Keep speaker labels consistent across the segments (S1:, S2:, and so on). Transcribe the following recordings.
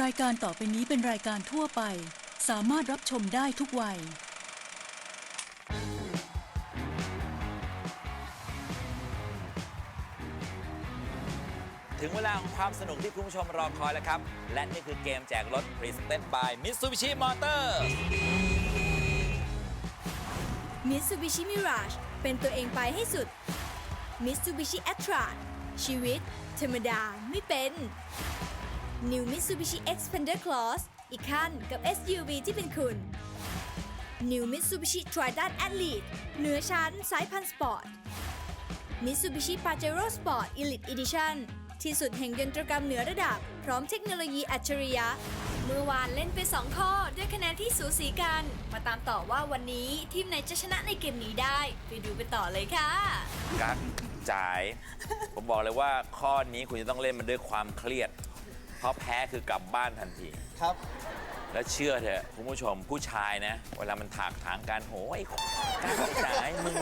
S1: รายการต่อไปนี้เป็นรายการทั่วไป สามารถรับชมได้ทุกวัย
S2: ถึงเวลาของความสนุกที่คุณผู้ชมรอคอยแล้วครับ และนี่คือเกมแจกรถ Presented by Mitsubishi Motors
S3: Mitsubishi Mirage เป็นตัวเองไปให้สุด Mitsubishi a t r a ชีวิต ธรรมดาไม่เป็น New Mitsubishi Xpander Cross อีกขั้นกับ SUV ที่เป็นคุณ New Mitsubishi Triton Athlete เหนือชั้นสายพันธุ์สปอร์ต Mitsubishi Pajero Sport Elite Edition ที่สุดแห่งยนตรกรรมเหนือระดับ พร้อมเทคโนโลยีอัจฉริยะ เมื่อวานเล่นไป 2 ข้อ ด้วยคะแนนที่สูสีกัน มาตามต่อว่าวันนี้ทีมไหนจะชนะในเกมนี้ได้ ไปดูกันต่อเลยค่ะ
S2: กักจ่าย ผมบอกเลยว่าข้อนี้คุณจะต้องเล่นมันด้วยความเครียด เพราะแพ้คือกลับบ้านทันที
S4: ครับ
S2: แล้วเชื่อเถอะคุณผู้ชมผู้ชายนะ เวลามันถากถางกันโหไอ้การจ่ายมึง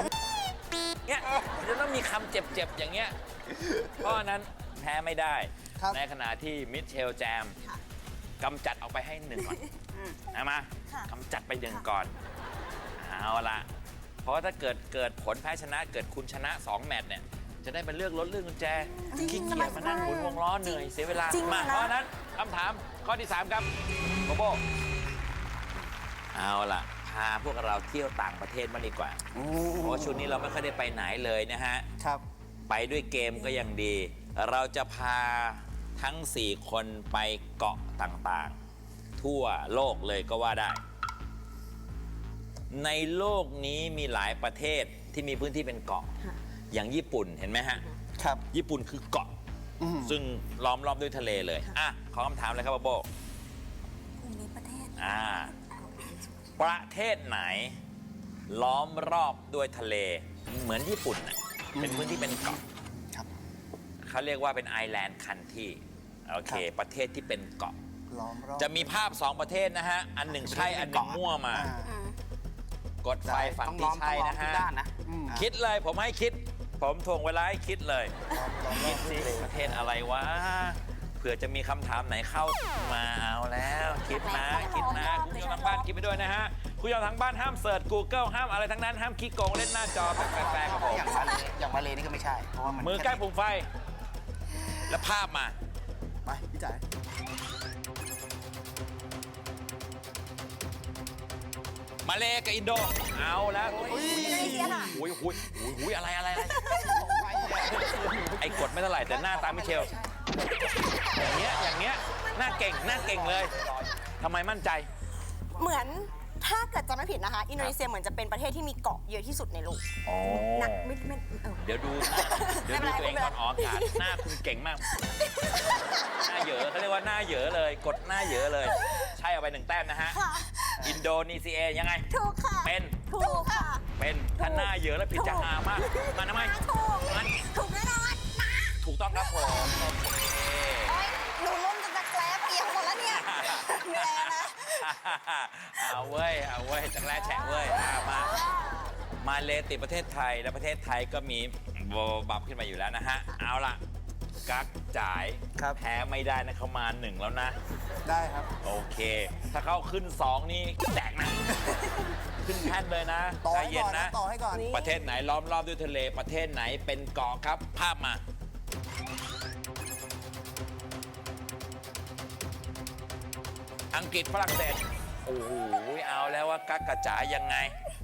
S2: เนี่ยมันจะต้องมีคำเจ็บๆ อย่างเงี้ย เพราะฉะนั้นแพ้ไม่ได้
S4: ครับ
S2: ในขณะที่มิเชลแจมกำจัดออกไปให้หนึ่งก่อนนะมากำจัดไปหนึ่งก่อน เอาละเพราะว่าถ้าเกิดเกิดผลแพ้ชนะเกิดคุณชนะ 2 แมตช์เนี่ย จะได้ไปเลือกรถเลือกกุญแจขี้เกียจมานั่งหมุนวงล้อเหนื่อยเสียเวลา
S5: จริง
S2: มา
S5: นะ
S2: เพราะฉะนั้นคำถามข้อที่ 3 ครับโบโบเอาล่ะ พาพวกเราเที่ยวต่างประเทศมางดีกว่าเพราะว่าช่วงนี้เราไม่ค่อยได้ไปไหนเลยนะฮะ
S4: ครับ
S2: ไปด้วยเกมก็ยังดี เราจะพาทั้ง 4 คนไปเกาะต่างๆ ทั่วโลกเลยก็ว่าได้ ในโลกนี้มีหลายประเทศที่มีพื้นที่เป็นเกาะ อย่างญี่ปุ่นเห็นไหมฮะ
S4: ครับ
S2: ญี่ปุ่นคือเกาะ
S4: อืม
S2: ซึ่งล้อมรอบด้วยทะเลเลย อะ ขอคำถามเลยครับโบโบ
S5: ภูมิประเทศ
S2: อ่า ประเทศไหน ล้อมรอบด้วยทะเล เหมือนญี่ปุ่นน่ะเป็นพื้นที่เป็นเกาะ
S4: ครับ
S2: เขาเรียกว่าเป็นไอแลนด์คันที่ โอเค
S4: ครับ
S2: ประเทศที่เป็นเกาะ
S4: ล้อมรอบ
S2: จะมีภาพ2ประเทศนะฮะ อันหนึ่งใช่ อันหนึ่งมั่วมา
S4: อ่
S2: กดไฟฝั่ง
S6: ต้อง
S2: ที่
S6: ล้อม
S2: ใช่
S6: ต้องล้อม
S2: นะ
S6: ทุ
S2: ฮะ
S6: กด้านนะ
S4: อืม
S2: คิดเลยผมให้คิด ผมทวงเวลาให้คิดเลย
S4: ล้อมร
S2: คิ
S4: อ
S2: ด
S4: บ
S2: สิประเทศอะไรวะ เผื่อจะมีคำถามไหนเข้ามาเอาแล้ว คิดนะคิดนะคุณผู้ชมทางบ้านคิดไปด้วยนะฮะคุณผู้ชมทางบ้านห้ามเสิร์ช Google ห้ามอะไรทั้งนั้นห้ามขี้โกงเล่นหน้าจอแปลกๆครับผม
S6: อย่างมาเลอย่างมาเลนี่ก็ไม่ใช่เพราะว่ามัน
S2: มือใกล้ปุ่มไฟ แล้วภาพมา
S4: ไปพี่จ๋า
S2: มาเลกับอินโด เอาแล้วโอ้ยโอ้ยโอ้ยโอ้ยอะไรอะไรอะไรไอ้กดไม่เท่าไหร่แต่หน้าตามมิเชล อย่างเงี้ยอย่างเงี้ยหน้าเก่งหน้าเก่งเลยทำไมมั่นใจ
S5: เหมือนถ้าเกิดจำไม่ผิดนะคะ อินโดนีเซียเหมือนจะเป็นประเทศที่มีเกาะเยอะที่สุดในโลก
S2: อ๋อ
S5: หนักไม่ไม่เออ
S2: เดี๋ยวดูหน้าเดี๋ยวดูตัวเองตอนออกอากาศหน้าคุณเก่งมาก หน้าเหยอะเขาเรียกว่าหน้าเหยอะเลย กดหน้าเหยอะเลย ใช่เอาไปหนึ่งแต้มนะฮะ
S5: ค่ะ
S2: อินโดนีเซียยังไง
S5: ถูกค่ะ
S2: เป็น
S5: ถูกค่ะ
S2: เป็นถ้าหน้าเหยอะแล้วผิดจะหามากมันทำไม
S5: ถูก
S2: มัน
S5: ถูกแน่นอนนะ
S2: ถูกต้องครับผมโอเค
S5: โอ๊ยหนูล้มจะจะแกล้เปียกหมดแล้วเนี่ยเหนื่อยนะ
S2: เอาเว้ย เอาเว้ยจังแรกแฉะเว้ยอะมา มาเลติดประเทศไทยและประเทศไทยก็มีโบบับขึ้นมาอยู่แล้วนะฮะ เอาล่ะ กักจ่าย
S4: ครับ
S2: แพ้ไม่ได้นะเขามาหนึ่งแล้วนะ
S4: ได้ครับ
S2: โอเค ถ้าเขาขึ้น2นี่แตกนะ ขึ้นแท่นเลยนะ
S4: ต่อ
S2: ใจ
S4: ให้
S2: เย็
S4: ก่
S2: น
S4: อนนะ
S2: นะ
S4: ต่อให้ก่อน
S2: ประเทศไหนล้อมรอบด้วยทะเลประเทศไหนเป็นเกาะครับ ภาพมา อังกฤษฝรั่งเศสโอ้โหเอาแล้วว่ากักกระจ๋ายังไง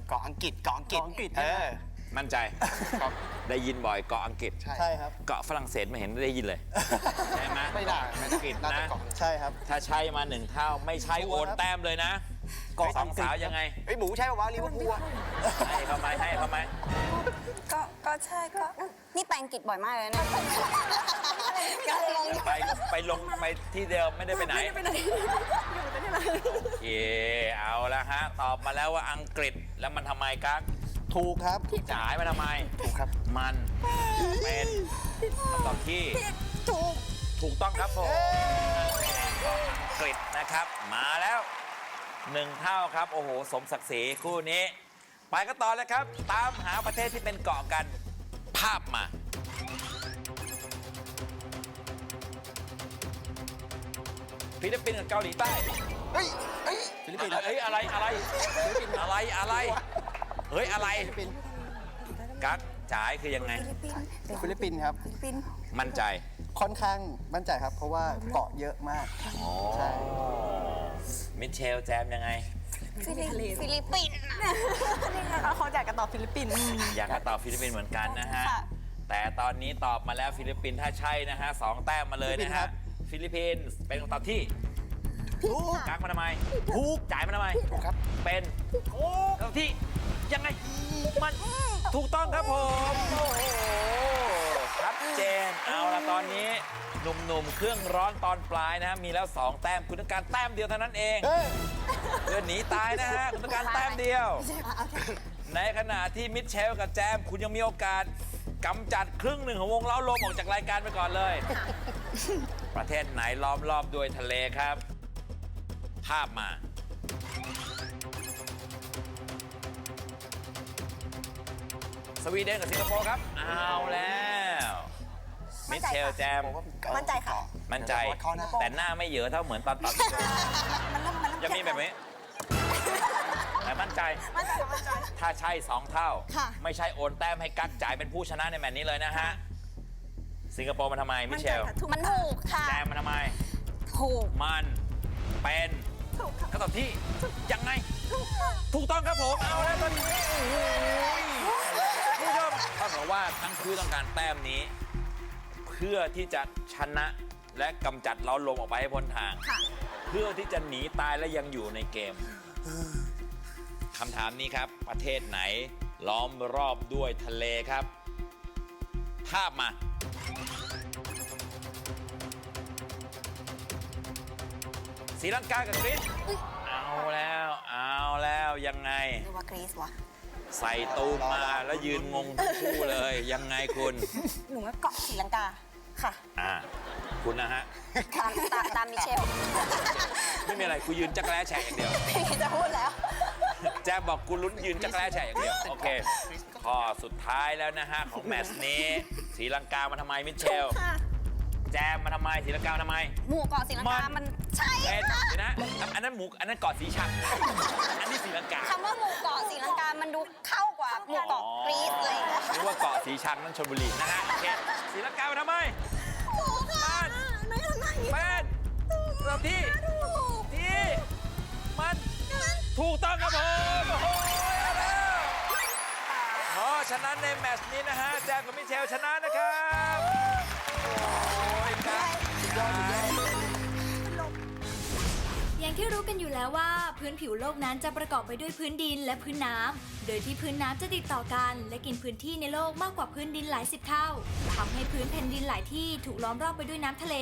S6: เกาะอังกฤษเกาะอังกฤษ
S4: เกาะอังกฤษ
S6: เออ
S2: มั่นใจ ได้ยินบ่อยเกาะอังกฤษ
S6: ใช่
S4: ใช่ครับ
S2: เกาะฝรั่งเศสไม่เห็นได้ยินเลย ใช่ไหม
S6: ไม่ได้
S2: เกาะอังกฤษ
S6: น่าจะ
S2: นะ
S6: เกาะ
S4: ใช่ครับ
S2: ถ้าใช่มาหนึ่งเท่าไม่ใช่โอนแต้มเลยนะ
S4: เกาะ
S2: ส
S4: อั
S2: อง
S4: งกฤษ
S2: สาวยังไง
S6: เฮ้ยหมูใช่ป่าวะลิเวอร์พูลอะ
S2: ให้เขาไหมให้เขาไหม
S5: ก็ก็ใช่ก็นี่ไปอังกฤษบ่อยมากเลยนะก็เลยงงอยู่
S2: ไปไปลงไปที่เดิมไม่ได้ไปไหน
S5: ไม่ได้ไปไหนอยู่ประเทศอะไร
S2: โอเคเอาละฮะ ตอบมาแล้วว่าอังกฤษแล้วมันทำไมกั๊ก
S4: ถูกครับ
S2: จ่ายมาทำไม
S6: ถูกครับ
S2: มันเป็นคำตอบที่
S5: ถูก
S2: ถูกต้องครับผมอังกฤษนะครับ มาแล้วหนึ่งเท่าครับ โอ้โห สมศักดิ์ศรีคู่นี้ ไปกันต่อเลยครับ ตามหาประเทศที่เป็นเกาะกัน ภาพมา
S4: ป
S2: ฟิลิปปินส์กับเกาหลีใต้
S6: เฮ้ยเฮ้ย
S2: ฟิลิปปินส์เฮ้ยอะไรอะไรอะไรอะไร เฮ้ยอะไร
S4: ฟิลิปปินส์
S2: กั๊กจ๋ายคือยังไง
S4: ฟิลิปปินส์ครับ
S2: มั่นใจ
S4: ค่อนข้างมั่นใจครับ เพราะว่าเกาะเยอะมากใช่
S2: มิเชลแจมยังไง
S5: ฟิลิปฟิลิปปินส์น่ะ
S7: เขาอยากจะตอบฟิลิปปินส์
S2: อยากจะตอบฟิลิปปินส์เหมือนกันนะฮะ
S5: ค่ะ
S2: แต่ตอนนี้ตอบมาแล้วฟิลิปปินส์ถ้าใช่นะฮะสองแต้มมาเลยนะฮะ ฟิลิปปินส์เป็นคำตอบที่
S4: ถูก
S2: กักมาทำไมถูกจ่ายมาทำไม
S6: ถูกครับ
S2: เป็นคำตอบที่ ยังไงมันถูกต้องครับผมโอ้โหชัดเจนเอาละตอนนี้หนุ่มๆเครื่องร้อนตอนปลายนะฮะมีแล้ว 2 แต้มคุณต้องการแต้มเดียวเท่านั้นเอง
S4: เฮ้ย
S2: เดินหนีตายนะฮะคุณต้องการแต้มเดียว ในขณะที่มิเชลกับแจม คุณยังมีโอกาสกำจัดครึ่งหนึ่งของวงเล้าลมออกจากรายการไปก่อนเลย ประเทศไหนล้อมรอบด้วยทะเลครับ ภาพมา วีเดนกับสิงคโปร์ครับเอาแล้วมิเชลแจม
S7: มั่นใจค่ะ
S2: มั่นใจ
S6: เดี๋ยวข้อหน้า
S2: แต่หน้าไม่เหยอะเท่าเหมือนตอนตัด
S7: มันเริ่มมันเริ่ม
S2: จะมีแบบนี้ แต่มั่นใจ
S7: มั่นใจค่ะมั่นใจ
S2: ถ้าใช่สองเท่า
S7: ค่ะ
S2: ไม่ใช่โอนแต้มให้กักจ่ายเป็นผู้ชนะในแมตช์นี้เลยนะฮะ สิงคโปร์มันทำไมมิ
S7: มั่น
S2: เช
S7: ใจ
S2: ล
S7: ค่ะถูก
S5: มันถูกค่ะ
S2: แจมมันทำไม
S5: ถูก
S2: มันเป็น
S7: ถูกค่ะ
S2: คำตอบที่ยังไง ถูกต้องครับผม เอาแล้วตอนนี้โอ้โหคุณผู้ชม เท่ากับว่าทั้งคู่ต้องการแต้มนี้ เพื่อที่จะชนะและกำจัดเราลมออกไปให้พ้นทาง
S7: ค่ะ
S2: เพื่อที่จะหนีตายและยังอยู่ในเกมคำถามนี้ครับ ประเทศไหน ล้อมรอบด้วยทะเลครับ ภาพมาศรีลังกากับกรีซเอาแล้ว เอาแล้วยังไง
S5: หรือว่ากรีซวะ
S2: ใส่ตูมมาแล้วยืนงงทั้งคู่เลย ยังไงคุณ
S7: หนูว่าเกาะศรีลังกาค่ะ
S2: อ่าคุณนะฮะ
S5: ตามตามตามมิเชล
S2: ไม่มีอะไรกูยืนจักรแร้แฉะอย่างเดียว
S5: พี่จะพูดแล้ว
S2: แจมบอกกูลุ้นยืนจักรแร้แฉะอย่างเดียว โอเคข้อสุดท้ายแล้วนะฮะ ของแมตช์นี้ศรีลังกามาทำไมมิเชล
S7: ค่ะ
S2: แจมมาทำไมศรีลังกามาทำไม
S5: หมู่เกาะศรีลังกา
S2: มัน
S5: มันใช่
S2: เป็น
S5: ค่ะ
S2: เดี๋ยวนะอันนั้นหมูอันนั้นเกาะสีชังอันนี้ศรีลังกา
S5: คำว่าหมู่เกาะศรีลังกา มันดูเข้ากว่าหมู่เกาะกรีซอะไรอย่างเลย
S2: นึกว่าเกาะสีชังนั่นชลบุรีนะฮะโอเคศรีลังกามาทำไมมัน
S7: ไม่ทำไม
S2: เป็นเราที่ที่มันถูกต้องครับผมโอ้โหเอาแล้วเพราะฉะนั้นในแมตช์นี้นะฮะแจมกับมิเชลชนะนะครับ
S3: ที่รู้กันอยู่แล้วว่าพื้นผิวโลกนั้นจะประกอบไปด้วยพื้นดินและพื้นน้ำ โดยที่พื้นน้ำจะติดต่อกัน และกินพื้นที่ในโลกมากกว่าพื้นดินหลายสิบเท่าทำให้พื้นแผ่นดินหลายที่ถูกล้อมรอบไปด้วยน้ำทะเล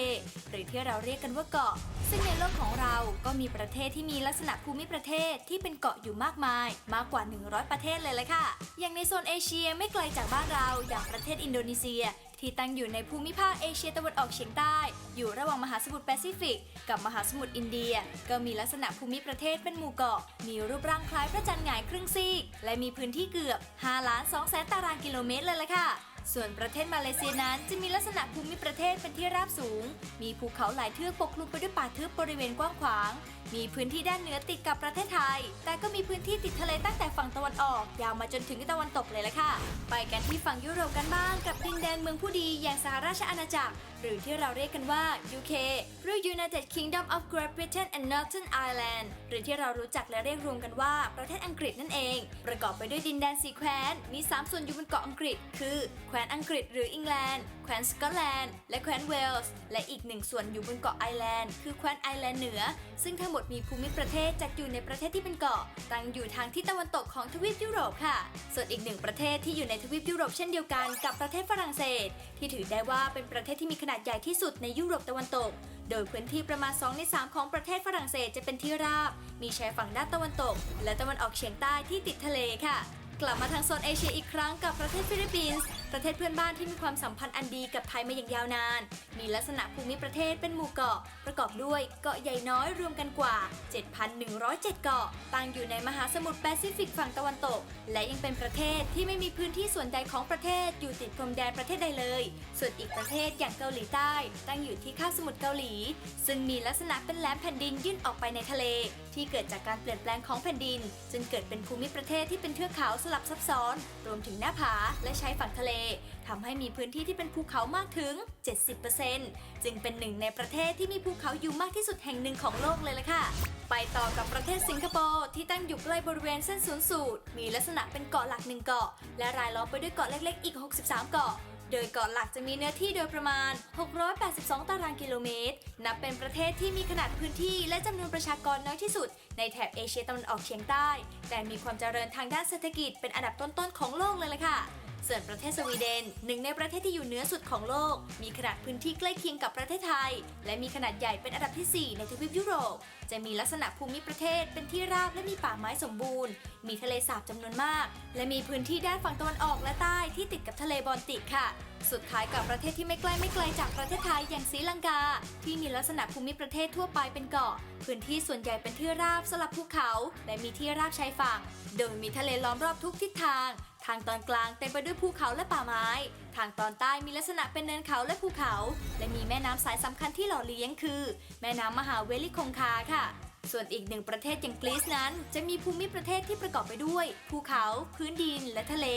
S3: หรือที่เราเรียกกันว่าเกาะ ซึ่งในโลกของเราก็มีประเทศที่มีลักษณะภูมิประเทศที่เป็นเกาะอยู่มากมาย มากกว่า 100 ประเทศเลยละค่ะ อย่างในโซนเอเชียไม่ไกลจากบ้านเราอย่างประเทศอินโดนีเซีย ที่ตั้งอยู่ในภูมิภาคเอเชียตะวันออกเฉียงใต้ อยู่ระหว่างมหาสมุทรแปซิฟิก กับมหาสมุทรอินเดีย ก็มีลักษณะภูมิประเทศเป็นหมู่เกาะ มีรูปร่างคล้ายพระจันทร์หงายครึ่งซีก และมีพื้นที่เกือบ5ล้าน2แสนตารางกิโลเมตรเลยล่ะค่ะ ส่วนประเทศมาเลเซียนั้นจะมีลักษณะภูมิประเทศเป็นที่ราบสูง มีภูเขาหลายเทือกปกคลุมไปด้วยป่าทึบบริเวณกว้างขวาง มีพื้นที่ด้านเหนือติดกับประเทศไทย แต่ก็มีพื้นที่ติดทะเลตั้งแต่ฝั่งตะวันออก ยาวมาจนถึงตะวันตกเลยละค่ะ ไปกันที่ฝั่งยุโรปกันบ้างกับดินแดนเมืองผู้ดีอย่างสหราชอาณาจักรหรือที่เราเรียกกันว่า UK หรือ United Kingdom of Great Britain and Northern Ireland หรือที่เรารู้จักและเรียกรวมกันว่าประเทศอังกฤษนั่นเอง ประกอบไปด้วยดินแดนสีแคว้น มี 3 ส่วนอยู่บนเกาะอังกฤษ คือ แคว้นอังกฤษหรืออังกฤษ แคว้นสกอตแลนด์และแคว้นเวลส์ และอีกหนึ่งส่วนอยู่บนเกาะไอแลนด์ คือแคว้นไอแลนด์เหนือ ซึ่งทั้งหมดมีภูมิประเทศจัดอยู่ในประเทศที่เป็นเกาะ ตั้งอยู่ทางทิศตะวันตกของทวีปยุโรปค่ะ ส่วนอีกหนึ่งประเทศที่อยู่ในทวีปยุโรปเช่นเดียวกันกับประเทศฝรั่งเศส ที่ถือได้ว่าเป็นประเทศที่มีขนาดใหญ่ที่สุดในยุโรปตะวันตกโดยพื้นที่ประมาณ 2 ใน 3 ของประเทศฝรั่งเศสจะเป็นที่ราบ มีชายฝั่งด้านตะวันตก และตะวันออกเฉียงใต้ที่ติดทะเลค่ะ กลับมาทางโซนเอเชียอีกครั้งกับประเทศฟิลิปปินส์ประเทศเพื่อนบ้านที่มีความสัมพันธ์อันดีกับไทยมาอย่างยาวนาน มีลักษณะภูมิประเทศเป็นหมู่เกาะ ประกอบด้วยเกาะใหญ่น้อยรวมกันกว่า 7,107 เกาะ ตั้งอยู่ในมหาสมุทรแปซิฟิกฝั่งตะวันตก และยังเป็นประเทศที่ไม่มีพื้นที่ส่วนใดของประเทศอยู่ติดพรมแดนประเทศใดเลย ส่วนอีกประเทศอย่างเกาหลีใต้ ตั้งอยู่ที่คาบสมุทรเกาหลี ซึ่งมีลักษณะเป็นแหลมแผ่นดินยื่นออกไปในทะเล ที่เกิดจากการเปลี่ยนแปลงของแผ่นดิน จนเกิดเป็นภูมิประเทศที่เป็นเทือกเขาสลับซับซ้อน รวมถึงหน้าผาและชายฝั่งทะเลทำให้มีพื้นที่ที่เป็นภูเขามากถึง 70%จึงเป็นหนึ่งในประเทศที่มีภูเขาอยู่มากที่สุดแห่งหนึ่งของโลกเลยล่ะค่ะ ไปต่อกับประเทศสิงคโปร์ที่ตั้งอยู่ใกล้บริเวณเส้นศูนย์สูตร มีลักษณะเป็นเกาะหลักหนึ่งเกาะ และรายล้อมไปด้วยเกาะเล็กๆ อีก 63 เกาะ โดยเกาะหลักจะมีเนื้อที่โดยประมาณ 682 ตารางกิโลเมตร นับเป็นประเทศที่มีขนาดพื้นที่และจำนวนประชากรน้อยที่สุด ในแถบเอเชียตะวันออกเฉียงใต้ แต่มีความเจริญทางด้านเศรษฐกิจเป็นอันดับต้นๆของโลกเลยล่ะค่ะ ส่วนประเทศสวีเดนหนึ่งในประเทศที่อยู่เหนือสุดของโลก มีขนาดพื้นที่ใกล้เคียงกับประเทศไทย และมีขนาดใหญ่เป็นอันดับทีสี่ 4 ในทวีปยุโรป จะมีลักษณะภูมิประเทศเป็นที่ราบและมีป่าไม้สมบูรณ์ มีทะเลสาบจำนวนมาก และมีพื้นที่ด้านฝั่งตะวันออกและใต้ที่ติดกับทะเลบอลติกค่ะสุดท้ายกับประเทศที่ไม่ใกล้ไม่ไกลจากประเทศไทยอย่างศรีลังกา ที่มีลักษณะภูมิประเทศทั่วไปเป็นเกาะ พื้นที่ส่วนใหญ่เป็นที่ราบสลับภูเขา และมีที่ราบชายฝั่ง โดยมีทะเลล้อมรอบทุกทิศทาง ทางตอนกลางเต็มไปด้วยภูเขาและป่าไม้ ทางตอนใต้มีลักษณะเป็นเนินเขาและภูเขา และมีแม่น้ำสายสำคัญที่หล่อเลี้ยงคือ แม่น้ำมหาเวลิคงคาค่ะ ส่วนอีกหนึ่งประเทศอย่างกรีซนั้น จะมีภูมิประเทศที่ประกอบไปด้วย ภูเขา พื้นดิน และทะเล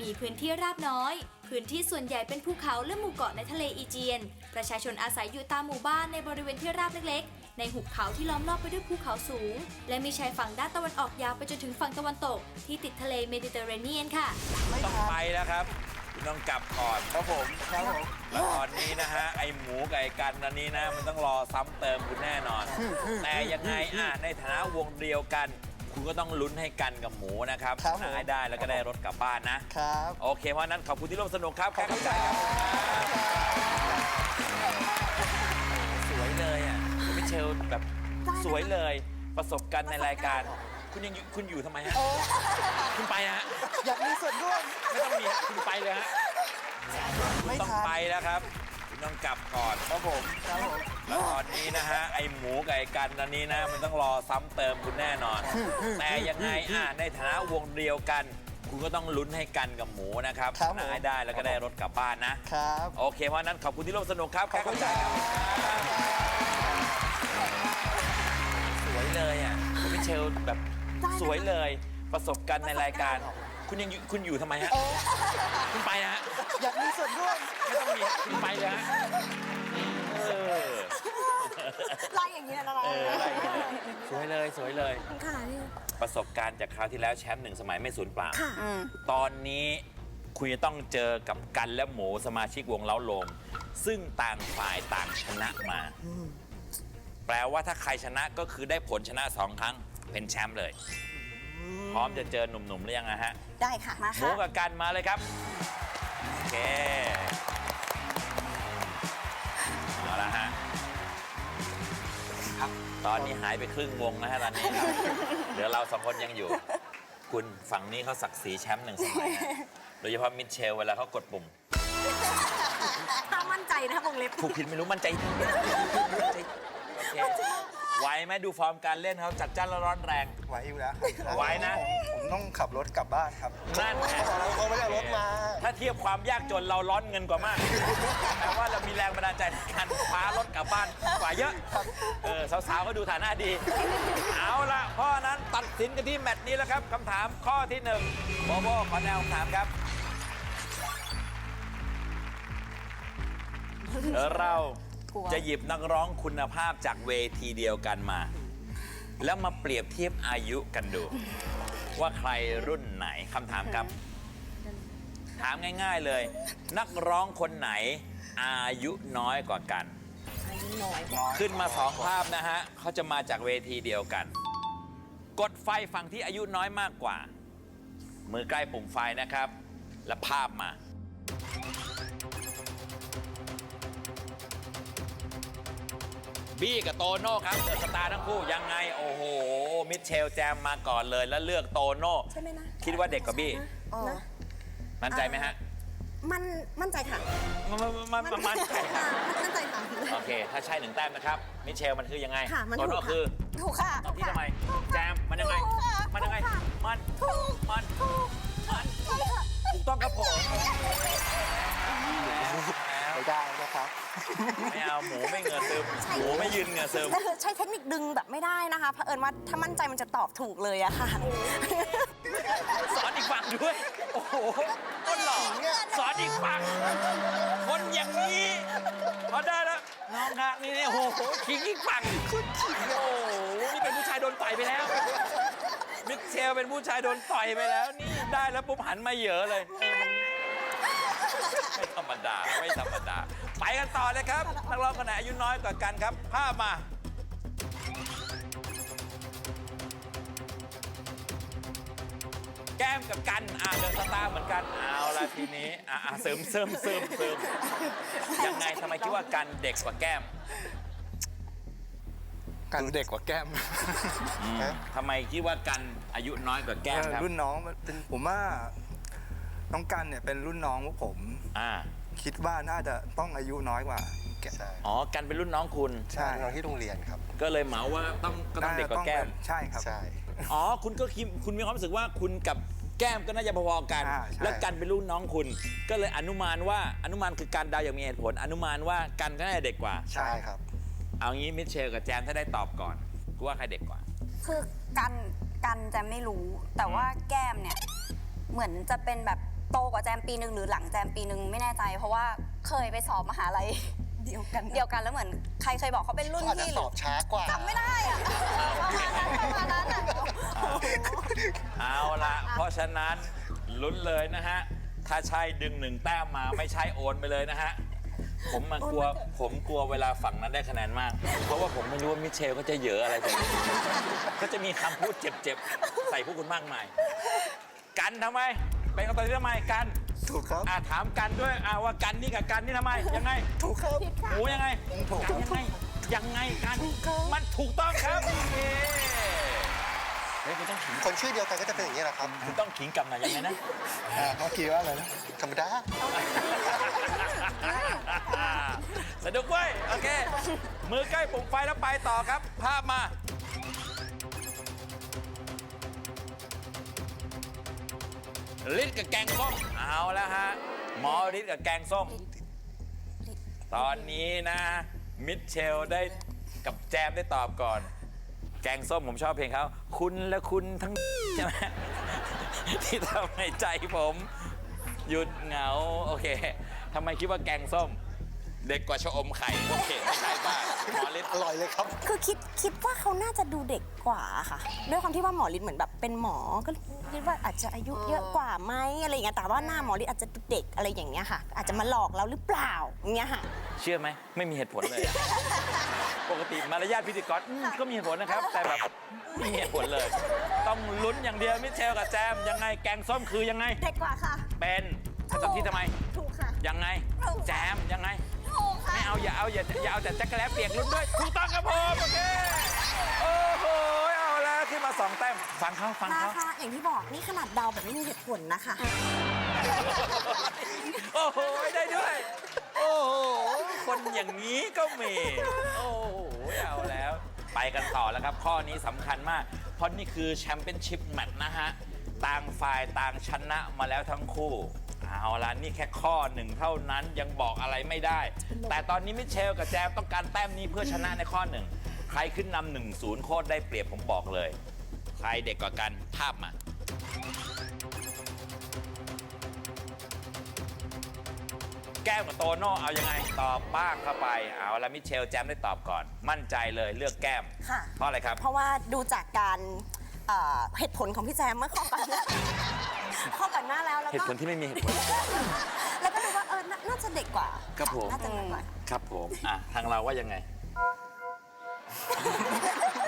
S3: มีพื้นที่ราบน้อย พื้นที่ส่วนใหญ่เป็นภูเขาและหมู่เกาะในทะเลอีเจียน ประชาชนอาศัยอยู่ตามหมู่บ้านในบริเวณที่ราบเล็กๆ ในหุบเขาที่ล้อมรอบไปด้วยภูเขาสูง และมีชายฝั่งด้านตะวันออกยาวไปจนถึงฝั่งตะวันตก ที่ติดทะเลเมดิเตอร์เรเนียนค่ะ
S2: ต้องไปแล้วครับคุณต้องกลับก่อน
S4: ครับผมครับผม
S2: แล้วตอนนี้นะฮะ ไอหมูกับไอกันอันนี้นะ มันต้องรอซ้ำเติมคุณแน่นอน แต่ยังไงอะในฐานะวงเดียวกัน คุณก็ต้องลุ้นให้กันกับหมูนะครับ
S4: ครับผม
S2: หาให้ได้แล้วก็ได้รถกลับบ้านนะ
S4: ครับ
S2: โอเคเพราะฉะนั้นขอบคุณที่ร่วมสนุกครับแขกรับเชิญครับสวยเลยอะคุณมิเชลแบบสวยเลย ประสบการณ์ในรายการ คุณยังอยู่คุณอยู่ทำไมฮะคุณไปฮะ
S4: อยากมีส่วนร่วม
S2: ไม่ต้องมีฮะคุณไปเลยฮะ
S4: ไม่
S2: ต้อง
S4: ทัน
S2: ไปแล้วครับ คุณต้องกลับก่อน
S4: ครับผมครับผม
S2: แล้วตอนนี้นะฮะไอหมูกับไอกันอันนี้นะ มันต้องรอซ้ำเติมคุณแน่นอน แต่ยังไงอะในฐานะวงเดียวกัน คุณก็ต้องลุ้นให้กันกับหมูนะครับ
S4: ครับผม
S2: หาให้ได้แล้วก็ได้รถกลับบ้านนะ
S4: ครับ
S2: โอเคเพราะฉะนั้นขอบคุณที่ร่วมสนุกครับแขกรับเชิญครับ สวยเลยอะคุณมิเชลแบบสวยเลยประสบการณ์ในรายการ คุณยังอยู่คุณอยู่ทำไมฮะ คุณไปฮะ
S4: อยากมีส่วนร่วม
S2: ไม่ต้องมีฮะคุณไปเลยฮะเออ
S7: ไล่อย่างนี้นะไล่
S2: เอออะไรอย่างเงี้ยสวยเลยสวยเลย
S7: ค่ะนี่
S2: ประสบการณ์จากคราวที่แล้วแชมป์หนึ่งสมัยไม่สูญเปล่า
S7: ค่ะ
S2: ตอนนี้คุณจะต้องเจอกับกันและหมูสมาชิกวงเล้าโลม ซึ่งต่างฝ่ายต่างชนะมา แปลว่าถ้าใครชนะก็คือได้ผลชนะสองครั้งเป็นแชมป์เลย พร้อมจะเจอหนุ่มๆหรือยังอะฮะ
S7: ได้ค่ะ มา
S2: หมู
S7: ค่ะ
S2: กับกันมาเลยครับโอเคเอาละฮะ
S6: ครับ
S2: ตอนนี้หายไปครึ่งวงนะฮะตอนนี้เดี๋ยวเราสองคนยังอยู่ คุณฝั่งนี้เขาศักดิ์ศรีแชมป์หนึ่งสมัยนะโดยเฉพาะมิเชลเวลาเขากดปุ่ม
S7: ถ้ามั่นใจนะวงเล็บ
S2: ถูกผิดไม่รู้มั่นใจโอเค ไหวไหมดูฟอร์มการเล่นเขาจัดจ้านและร้อนแรง
S4: ไหวอยู่แล้วครับ
S2: ไหวนะ
S4: ผมต้องขับรถกลับบ้านครับ
S2: นั่นไง
S4: เขาบอกแล้วเขาไม่ได้เอารถมา
S2: ถ้าเทียบความยากจนเราร้อนเงินกว่ามาก แต่ว่าเรามีแรงบันดาลใจในการคว้ารถกลับบ้านกว่าเยอะ เออสาวๆก็ดูฐานะดี เอาละเพราะฉะนั้นตัดสินกันที่แมตช์นี้แล้วครับคำถามข้อที่หนึ่งโบโบขอแนวคำถามครับ เรา จะหยิบนักร้องคุณภาพจากเวทีเดียวกันมา แล้วมาเปรียบเทียบอายุกันดู ว่าใครรุ่นไหนคำถามครับ ถามง่าย ๆเลย นักร้องคนไหน อายุน้อยกว่ากันขึ้นมาสองภาพนะฮะเขาจะมาจากเวทีเดียวกัน กดไฟฝั่งที่อายุน้อยมากกว่า มือใกล้ปุ่มไฟนะครับ และภาพมา บี้กับโตโน่ครับเดอะสตาร์ทั้งคู่ยังไง โอ้โห มิเชลแจมมาก่อนเลยแล้วเลือกโตโน่
S7: ใช่ไหมนะ
S2: คิดว่าเด็กกว่าบี้
S7: นะ
S2: มั่นใจไหมฮะ
S7: มันมั่นใจค่ะ
S2: มันมันมันมั่นใจครับ
S7: มั่นใจค่ะ
S2: โอเค ถ้าใช่หนึ่งแต้มนะครับ มิเชลมันคือยังไง
S7: ค่ะมัน
S2: โตโน่
S7: ถูกค่ะ
S2: คือ
S5: ถูกค่ะ
S2: ตอบที่ทำไม แจมมันยังไง
S5: ถูกค่ะ
S2: มันยังไง
S5: ถูกค่ะ
S2: มัน
S5: ถูก
S2: มัน
S5: ถูก
S2: มัน
S5: ใช่ค่ะ
S2: ถูกต้องครับผม
S4: ไม่ได้นะครับ
S2: ไม่เอาหมูไม่เหงื่อซึมหมูไม่ยืนเหงื่อซึม
S7: แต่คือใช้เทคนิคดึงแบบไม่ได้นะคะเผอิญว่าถ้ามั่นใจมันจะตอบถูกเลยอะค่ะ
S2: สอนอีกฝั่งด้วย โอ้โหคนหล่อสอนอีกฝั่งคนอย่างนี้พอได้แล้วน้องครับนี่นี่โอ้โหขิงอีกฝั่งโอ้โหนี่เป็นผู้ชายโดนต่อยไปแล้วมิเชลเป็นผู้ชายโดนต่อยไปแล้วนี่ได้แล้วปุ๊บหันมาเหยอะเลย ไม่ธรรมดา ไม่ธรรมดา ไปกันต่อเลยครับ นักร้องคนไหนอายุน้อยกว่ากันครับ ภาพมา แก้มกับกัน อ่าเดินสตาร์เหมือนกัน เอาละทีนี้ อ่าเสริมเสริมเสริมเสริมยังไงทำไมคิดว่ากันเด็กกว่าแก้ม
S8: กันเด็กกว่าแก้ม
S2: ทำไมคิดว่ากันอายุน้อยกว่าแก้มครับ
S8: รุ่นน้องเป็นผมว่า น้องกันเนี่ยเป็นรุ่นน้องพวกผม
S2: อ่า
S8: คิดว่าน่าจะต้องอายุน้อยกว่าแก
S4: ใช่
S2: อ๋อ กันเป็นรุ่นน้องคุณ
S8: ใช่
S4: เราที่โรงเรียนครับ
S2: ก็เลยเหมาว่าต้องก็ต้องเด็กกว่าแก้ม
S8: ใช่ครับ
S4: ใช่
S2: อ๋อ คุณก็คิดคุณมีความรู้สึกว่าคุณกับแก้มก็น่าจะพอๆกัน
S8: อ่าใช่
S2: และกันเป็นรุ่นน้องคุณ ก็เลยอนุมานว่าอนุมานคือการเดาอย่างมีเหตุผล อนุมานว่ากันก็น่าจะเด็กกว่า
S4: ใช่ครับ
S2: เอางี้มิเชลกับแจมถ้าได้ตอบก่อนกูว่าใครเด็กกว่า
S5: คือกันกันจะไม่รู้ แต่ว่าแก้มเนี่ย เหมือนจะเป็นแบบ โตกว่าแจมปีหนึ่งหรือหลังแจมปีหนึ่งไม่แน่ใจ เพราะว่าเคยไปสอบมหาลัย
S7: เดียวกัน
S5: เดียวกันแล้วเหมือนใครเคยบอกเขาเป็นรุ่น
S4: เขาอาจจะ
S5: พี่ห
S4: ส
S5: รือ
S4: อบช้ากว่า
S5: จำไม่ได้อะประมาณนั้นประมาณนั้นอะ
S2: เอาละเพราะฉะนั้นลุ้นเลยนะฮะ ถ้าใช่ดึงหนึ่งแต้มมาไม่ใช่โอนไปเลยนะฮะ ผมมากลัวผมกลัวเวลาฝั่งนั้นได้คะแนนมาก เพราะว่าผมไม่รู้ว่ามิเชลก็จะเหยอะอะไรแบบนี้ก็จะมีคำพูดเจ็บๆ ใส่พวกคุณมากมาย กันทำไม เป็นคำตอบที่ทำไมกัน
S4: ถูกครับ
S2: อ่าถามกันด้วยอ่าว่ากันนี่กับกันนี่ทำไมยังไง
S4: ถูกครับ
S2: หมูยังไง
S4: ถูก
S2: กันยังไงยังไงกันมันถูกต้องครับเย้เฮ้ยคุณต้องขิง
S4: คนชื่อเดียวกันก็จะเป็นอย่างนี้แหละครับ
S2: คุณต้องขิงกลับมายังไงนะ
S8: อ่าเมื่อกี้ว่าอะไรนะ
S4: ธรรมดา
S2: สนุกเว้ย โอเค มือใกล้ปุ่มไฟแล้วไปต่อครับ ภาพมา ลิศกับแกงส้มเอาแล้วฮะหมอฤทธิ์กับแกงส้ม ตอนนี้นะ มิเชลได้กับแจมได้ตอบก่อน แกงส้มผมชอบเพลงเขาคุณและคุณทั้งใช่ไหมที่ทำให้ใจผม หยุดเหงา โอเคทำไมคิดว่าแกงส้ม เด็กกว่าชะอมไข่โอเคไม่ใช่บ้าหมอฤทธิ์
S4: อร่อยเลยครับ
S7: คือคิดคิดว่าเขาน่าจะดูเด็กกว่าค่ะ ด้วยความที่ว่าหมอฤทธิ์เหมือนแบบเป็นหมอก็คิดว่าอาจจะอายุเยอะกว่าไหมอะไรอย่างเงี้ยแต่ว่าหน้าหมอฤทธิ์อาจจะดูเด็กอะไรอย่างเงี้ยค่ะ อาจจะมาหลอกเราหรือเปล่าอย่างเงี้ยค่ะ
S2: เชื่อไหมไม่มีเหตุผลเลย ปกติมารยาทพิธีกรอืมก็มีเหตุผลนะครับ แต่แบบไม่มีเหตุผลเลย ต้องลุ้นอย่างเดียวมิเชลกับแจมยังไงแกงส้มคือยังไง
S7: เด็กกว่าค่ะ
S2: เป็นถ้าตอบที่ทำไม
S7: ถูกค่ะ
S2: ยังไง แจมยังไง
S5: ถูกค่ะ
S2: ไม่เอาอย่าเอาอย่าอย่าเอาแต่จักรแล้เปียกลุ้นด้วยถูกต้องครับผมโอเคโอ้โหเอาแล้วขึ้นมาสองแต้มฟังเขาฟัง
S7: นะ
S2: เขา
S7: คะอย่างที่บอกนี่ขนาดเดาแบบไม่มีเหตุผลนะคะ
S2: โอ้โหได้ด้วย โอ้โหคนอย่างนี้ก็มีโอ้โหเอาแล้ว ไปกันต่อแล้วครับ ข้อนี้สำคัญมาก เพราะนี่คือแชมเปี้ยนชิพแมตช์นะฮะ ต่างฝ่ายต่างชนะมาแล้วทั้งคู่ เอาละนี่แค่ข้อหนึ่งเท่านั้นยังบอกอะไรไม่ได้ แต่ตอนนี้มิเชลกับแจมต้องการแต้มนี้เพื่อชนะในข้อหนึ่งใครขึ้นนำหนึ่งศูนย์โคตรได้เปรียบผมบอกเลย ใครเด็กกว่ากันภาพมา แก้มกับโตโน่เอายังไงตอบบ้างเข้าไปเอาละมิเชลแจมได้ตอบก่อน มั่นใจเลยเลือกแก้ม
S7: ค่ะ
S2: เพราะอะไรครับ
S7: เพราะว่าดูจากการเอ่อเหตุผลของพี่แจมเมื่อข้อก่อน หน้าข้อก่อนหน้าแล้วแล้ว
S2: เหตุ
S7: ก็
S2: ผลที่ไม่มีเหตุผล
S7: แล้วก็ดูว่าเออน่าน่าจะเด็กกว่า
S2: ครับผม
S7: น่าจะเด็กกว่า
S2: ครับผมอะทางเราว่ายังไง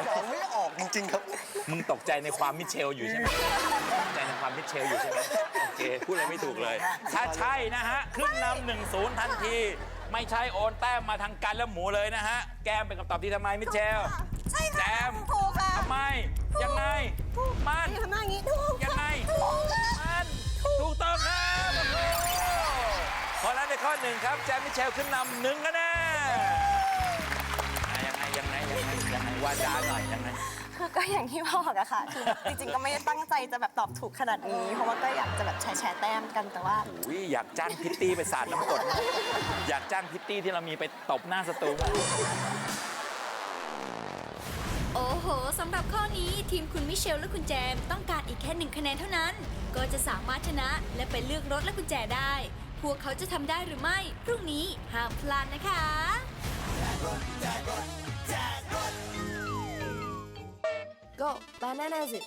S4: เราไม่ออกจริงๆครับ
S2: มึงตกใจในความมิเชลอยู่ใช่ไหมตกใจในความมิเชลอยู่ใช่ไหมโอเค พูดอะไรไม่ถูกเลย ถ้าใช่นะฮะ ขึ้นนำหนึ่งศูนย์ทันที ไม่ใช่โอนแต้มมาทางกันและหมูเลยนะฮะ แก้มเป็นคำตอบที่ทำไมมิเชล
S5: ใช่
S2: แจ
S5: ค่ะ
S2: ม
S5: ถูกค่ะ
S2: ทำไม ยังไง มัน
S7: ทำหน้าอย่างนี้ถูก
S2: ยังไงมันถูก ในข้อหนึ่งครับแจมมิเชลขึ้นนำหนึ่งคะแนนอะยังไงยังไงยังไงยังไงวาจาหน่อยยังไง
S7: คือก็อย่างที่บอกอะค่ะคือจริงๆก็ไม่ได้ตั้งใจจะแบบตอบถูกขนาดนี้ เพราะว่าก็อยากจะแบบแชร์แชร์แต้มกันแต่ว่า
S2: อุ้ยอยากจ้างพิตตี้ไปสาดน้ำกรดอยากจ้างพิตตี้ที่เรามีไปตบหน้าสตูมาก
S3: โอ้โห สำหรับข้อนี้ทีมคุณมิเชลและคุณแจม ต้องการอีกแค่หนึ่งคะแนนเท่านั้น ก็จะสามารถชนะและไปเลือกรถและกุญแจได้ พวกเขาจะทำได้หรือไม่ พรุ่งนี้ห้ามพลาดนะคะ
S9: Go, bananas it.